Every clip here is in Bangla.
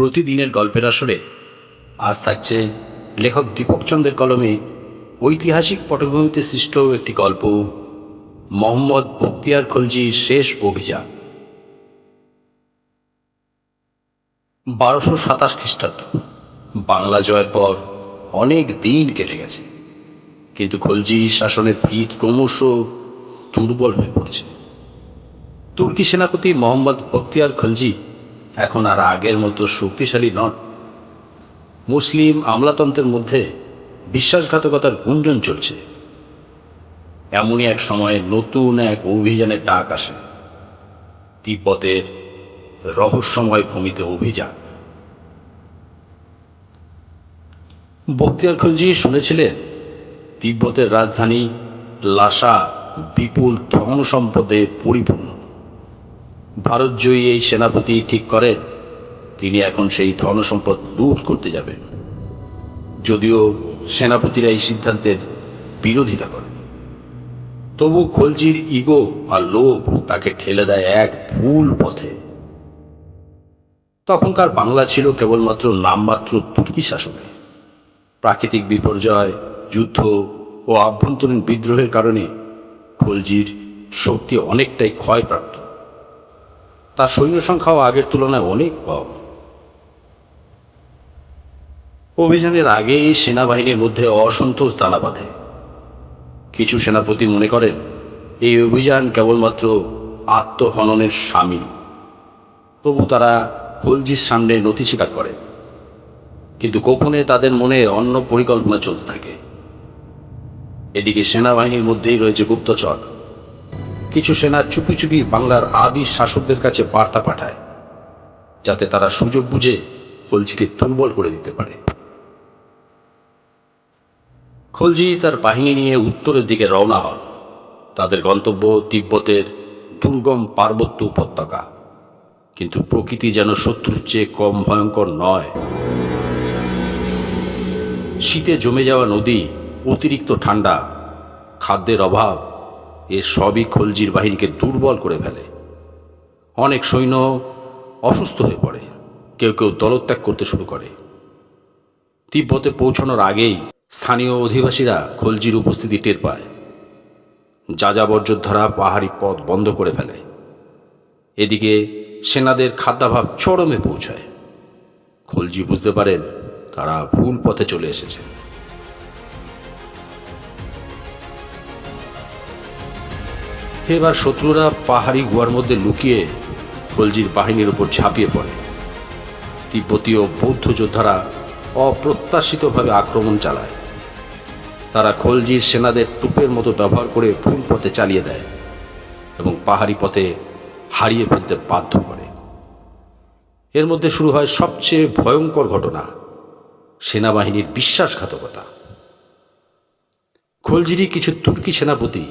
প্রতিদিনের গল্পের আসরে আজ থাকছে লেখক দীপক চন্দ্রের কলমে ঐতিহাসিক পটভূমিতে সৃষ্ট একটি গল্প, মোহাম্মদ বখতিয়ার খলজির শেষ অভিযান। বারোশো সাতাশ খ্রিস্টাব্দ। বাংলা জয়ের পর অনেক দিন কেটে গেছে, কিন্তু খলজি শাসনের ভিত ক্রমশ দুর্বল হয়ে পড়ছে। তুর্কি সেনাপতি মোহাম্মদ বখতিয়ার খলজি এখন আর আগের মতো শক্তিশালী নন। মুসলিম আমলাতন্ত্রের মধ্যে বিশ্বাসঘাতকতার গুঞ্জন চলছে। এমনই এক সময়ে নতুন এক অভিযানের ডাক আসে। তিব্বতের রহস্যময় ভূমিতে অভিযান। বখতিয়ার খলজি শুনেছিলেন, তিব্বতের রাজধানী লাসা বিপুল ধন সম্পদে পরিপূর্ণ। ভারতজয়ী এই সেনাপতি ঠিক করেন, তিনি এখন সেই ধনসম্পদ লুট করতে যাবেন। যদিও সেনাপতিরা এই সিদ্ধান্তের বিরোধিতা করে তবু খলজির ইগো আর লোভ তাকে ঠেলে দেয় এক ভুল পথে। তখনকার বাংলা ছিল কেবলমাত্র নামমাত্র তুর্কি শাসনে। প্রাকৃতিক বিপর্যয়, যুদ্ধ ও আভ্যন্তরীণ বিদ্রোহের কারণে খলজির শক্তি অনেকটাই ক্ষয়প্রাপ্ত। তার সৈন্য সংখ্যাও আগের তুলনায় অনেক কম। অভিযানের আগেই সেনাবাহিনীর মধ্যে অসন্তোষ দানা বাঁধে। কিছু সেনাপতি মনে করেন, এই অভিযান কেবলমাত্র আত্মহননের সামিল তবু তারা খলজির সামনে নথি স্বীকার করে কিন্তু গোপনে তাদের মনে অন্য পরিকল্পনা চলতে থাকে। এদিকে সেনাবাহিনীর মধ্যেই রয়েছে গুপ্তচর। কিছু সেনা চুপি চুপি বাংলার আদি শাসকদের কাছে বার্তা পাঠায়, যাতে তারা সুযোগ বুঝে খলজিকে দুর্বল করে দিতে পারে। খলজি তার বাহিনী নিয়ে উত্তরের দিকে রওনা হন। তাদের গন্তব্য তিব্বতের দুর্গম পার্বত্য উপত্যকা। কিন্তু প্রকৃতি যেন শত্রুর চেয়ে কম ভয়ঙ্কর নয়। শীতে জমে যাওয়া নদী অতিরিক্ত ঠান্ডা, খাদ্যের অভাব এ সবই খলজির বাহিনীকে দুর্বল করে ফেলে। অনেক সৈন্য অসুস্থ হয়ে পড়ে। কেউ কেউ দলত্যাগ করতে শুরু করে। তিব্বতে পৌঁছানোর আগেই স্থানীয় অধিবাসীরা খলজির উপস্থিতি টের পায়। যাযাবর যোদ্ধারা পাহাড়ি পথ বন্ধ করে ফেলে। এদিকে সেনাদের খাদ্যাভাব চরমে পৌঁছায়। খলজি বুঝতে পারেন, তারা ভুল পথে চলে এসেছে। এবার শত্রুরা পাহাড়ি গুহার মধ্যে লুকিয়ে খলজির বাহিনীর উপর ঝাঁপিয়ে পড়ে। তিব্বতীয় বৌদ্ধ যোদ্ধারা অপ্রত্যাশিতভাবে আক্রমণ চালায়। তারা খলজির সেনাদের টুপের মতো ব্যবহার করে ভুল পথে চালিয়ে দেয় এবং পাহাড়ি পথে হারিয়ে ফেলতে বাধ্য করে। এর মধ্যে শুরু হয় সবচেয়ে ভয়ঙ্কর ঘটনা, সেনাবাহিনীর বিশ্বাসঘাতকতা। খলজিরই কিছু তুর্কি সেনাপতি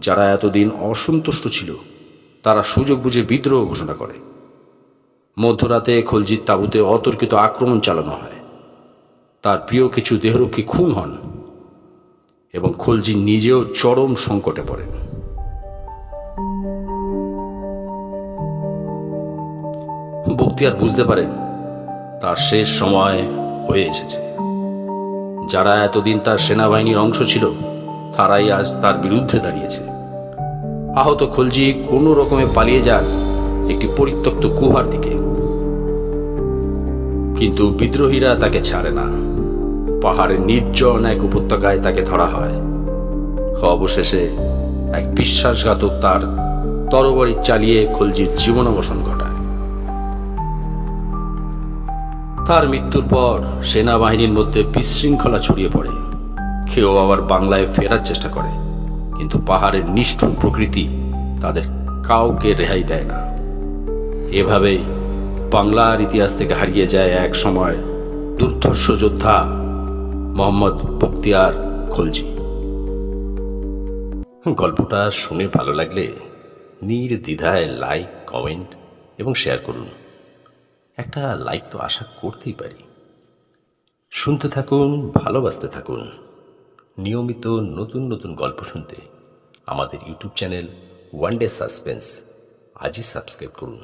যারা এতদিন অসন্তুষ্ট ছিল, তারা সুযোগ বুঝে বিদ্রোহ ঘোষণা করে। মধ্যরাতে খলজিৎ তাঁবুতে অতর্কিত আক্রমণ চালানো হয়। তার প্রিয় কিছু দেহরক্ষী খুন হন এবং খলজি নিজেও চরম সংকটে পড়েন। বক্তিয়ার বুঝতে পারেন, তার শেষ সময় হয়ে এসেছে। যারা এতদিন তার সেনাবাহিনীর অংশ ছিল তারাই আজ তার বিরুদ্ধে দাঁড়িয়েছে। আহত খলজি কোনো রকমে পালিয়ে যান একটি পরিত্যক্ত কুহার দিকে। কিন্তু বিদ্রোহীরা তাকে ছাড়ে না। পাহাড়ের নির্জন এক উপত্যকায় তাকে ধরা হয়। অবশেষে এক বিশ্বাসঘাতক তার তরবারি চালিয়ে খলজির জীবনাবসান ঘটায়। তার মৃত্যুর পর সেনাবাহিনীর মধ্যে বিশৃঙ্খলা ছড়িয়ে পড়ে। কেউ আবার বাংলায় ফেরার চেষ্টা করে, কিন্তু পাহাড়ের নিষ্ঠুর প্রকৃতি তাদের কাউকে রেহাই দেয় না। এভাবেই বাংলার ইতিহাস থেকে হারিয়ে যায় এক সময় দুর্ধর্ষ যোদ্ধা মোহাম্মদ বখতিয়ার খলজি। গল্পটা শুনে ভালো লাগলে নির্দ্বিধায় লাইক, কমেন্ট এবং শেয়ার করুন। একটা লাইক তো আশা করতেই পারি। শুনতে থাকুন, ভালোবাসতে থাকুন। নিয়মিত নতুন নতুন গল্প শুনতে আমাদের YouTube channel one day suspense আজই সাবস্ক্রাইব করুন।